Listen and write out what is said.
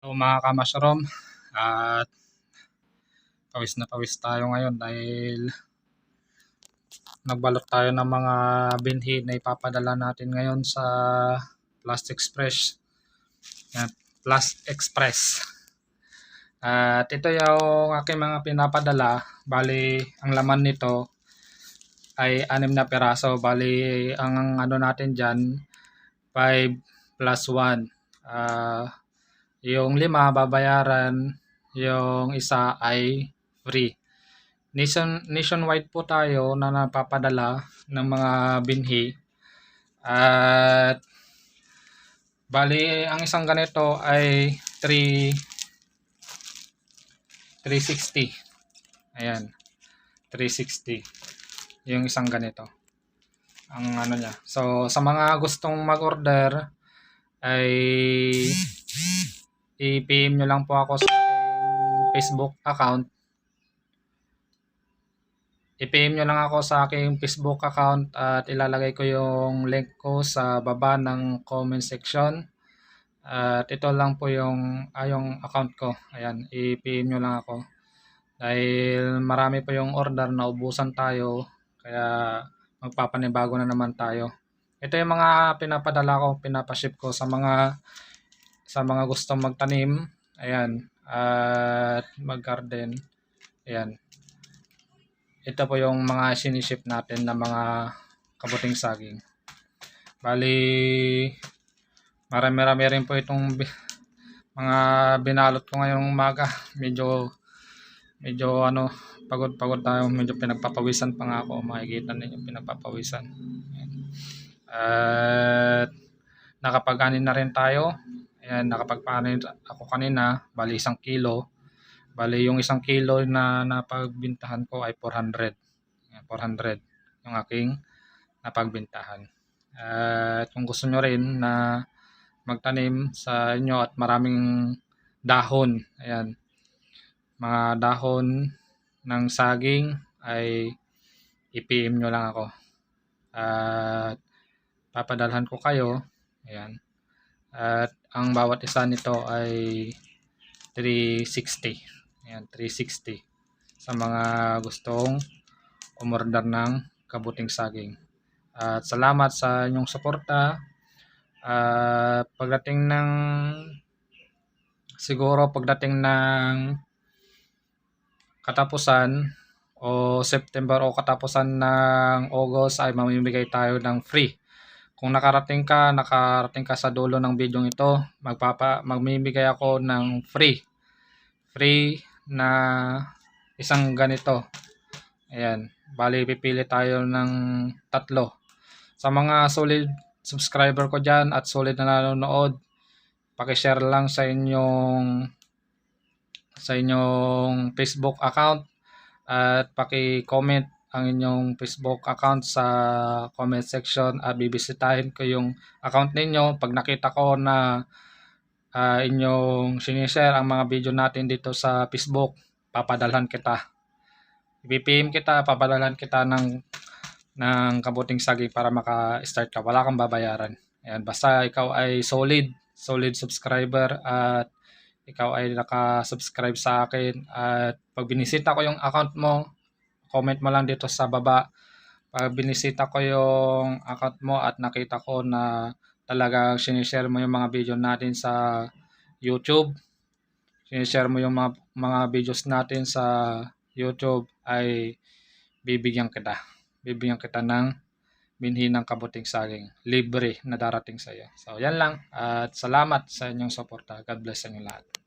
So mga kamushroom, at pawis na pawis tayo ngayon dahil nagbalot tayo ng mga binhi na ipapadala natin ngayon sa Plus Express. Yan, Plus Express. At ito yung aking mga pinapadala. Bali, ang laman nito ay anim na peraso. Bali, ang ano natin dyan, 5 plus 1. Ah, yung lima babayaran, yung isa ay free. Nation, nationwide po tayo na napapadala ng mga binhi. At bali, ang isang ganito ay 3 360. Ayan. 360. Yung isang ganito. Ang ano niya. So, sa mga gustong mag-order ay i-PM nyo lang po ako sa aking Facebook account. I-PM nyo lang ako sa aking Facebook account at ilalagay ko yung link ko sa baba ng comment section. At ito lang po yung, ah, yung account ko. Ayan, i-PM nyo lang ako. Dahil marami pa yung order na ubusan tayo. Kaya magpapanibago na naman tayo. Ito yung mga pinapadala ko, pinapaship ko sa mga sa mga gustong magtanim. Ayan. At mag-garden. Ayan. Ito po yung mga siniship natin na mga kabuting saging. Bali, marami-rami rin po itong mga binalot ko ngayong umaga. Medyo, medyo ano, pagod-pagod tayo. Medyo pinagpapawisan pa nga ako. Makikita ninyo pinagpapawisan. Ayan. At nakapag-anin na rin tayo. Ayan, nakapagpanin ako kanina. Bali, isang kilo. Bali, yung isang kilo na napagbintahan ko ay 400. Ayan, 400 yung aking napagbintahan. At kung gusto nyo rin na magtanim sa inyo at maraming dahon, ayan, mga dahon ng saging ay i-PM nyo lang ako. At papadalhan ko kayo. Ayan. At ang bawat isa nito ay 360. Ayan, 360. Sa mga gustong umorder ng kabuting saging. At salamat sa inyong suporta. At pagdating ng siguro pagdating ng katapusan o September o katapusan ng August ay mamimigay tayo ng free. Kung nakarating ka, nakarating ka sa dulo ng video ito, magpapa magmimigay ako ng free. Free na isang ganito. Ayan, bali pipili tayo ng tatlo. Sa mga solid subscriber ko diyan at solid na nanonood, paki-share lang sa inyong sa inyong Facebook account at paki-comment ang inyong Facebook account sa comment section at bibisitahin ko yung account ninyo. Pag nakita ko na ah, inyong sinishare ang mga video natin dito sa Facebook papadalhan kita. Ipipim kita papadalhan kita ng ng kabuting sagi para maka-start ka. Wala kang babayaran. Ayan, basta ikaw ay solid solid subscriber at ikaw ay naka-subscribe sa akin at pag binisita ko yung account mo comment mo lang dito sa baba. Pag binisita ko yung account mo at nakita ko na talagang sinishare mo yung mga video natin sa YouTube, sinishare mo yung mga, mga videos natin sa YouTube ay bibigyan kita. Bibigyan kita ng binhi ng kabuting saging. Libre na darating sa iyo. So, yan lang. At salamat sa inyong suporta. God bless sa inyo lahat.